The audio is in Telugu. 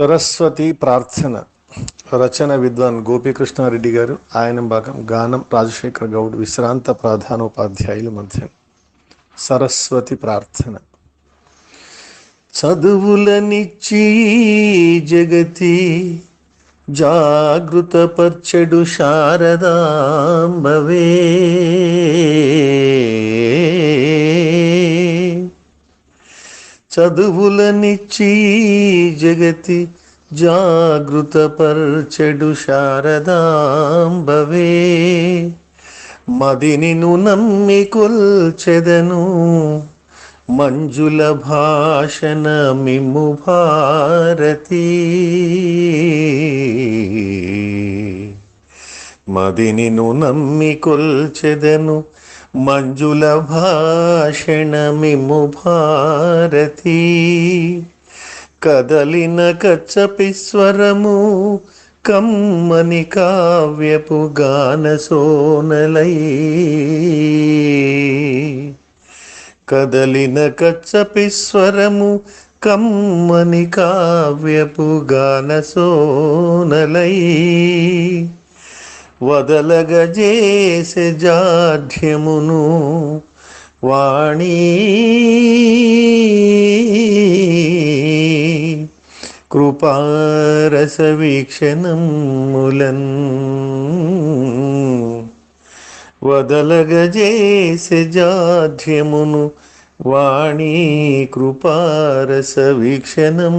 సరస్వతి ప్రార్థన రచన విద్వాన్ గోపీకృష్ణారెడ్డి గారు. ఆయన భాగం గానం రాజశేఖర్ గౌడ్ విశ్రాంత ప్రధానోపాధ్యాయులు మధ్య. సరస్వతి ప్రార్థన. చదువులనిచ్చి జగతి జాగృతపర్చెడు శారదాంబవే. చదువులనిచ్చి జగతి జాగృతపర్చెడు శారదాంబవే. మదినిను నమ్మి కొల్చెదను మంజుల భాషణ మిమ్ము భారతి. మదినిను నమ్మి కొల్చెదను మంజుల భాషణమిము భారతి కదలిన కచ్చపి స్వరము కమ్మని కావ్యపు గాన సోనలై. కదలిన కచ్చపి స్వరము కమ్మని కావ్యపు గాన సోనలై. వదలగజేసె జాఢ్యమును వాణి. కృపారస వీక్షణములన్ వదలగజేసె జాఢ్యమును వాణి. కృపారస వీక్షణములన్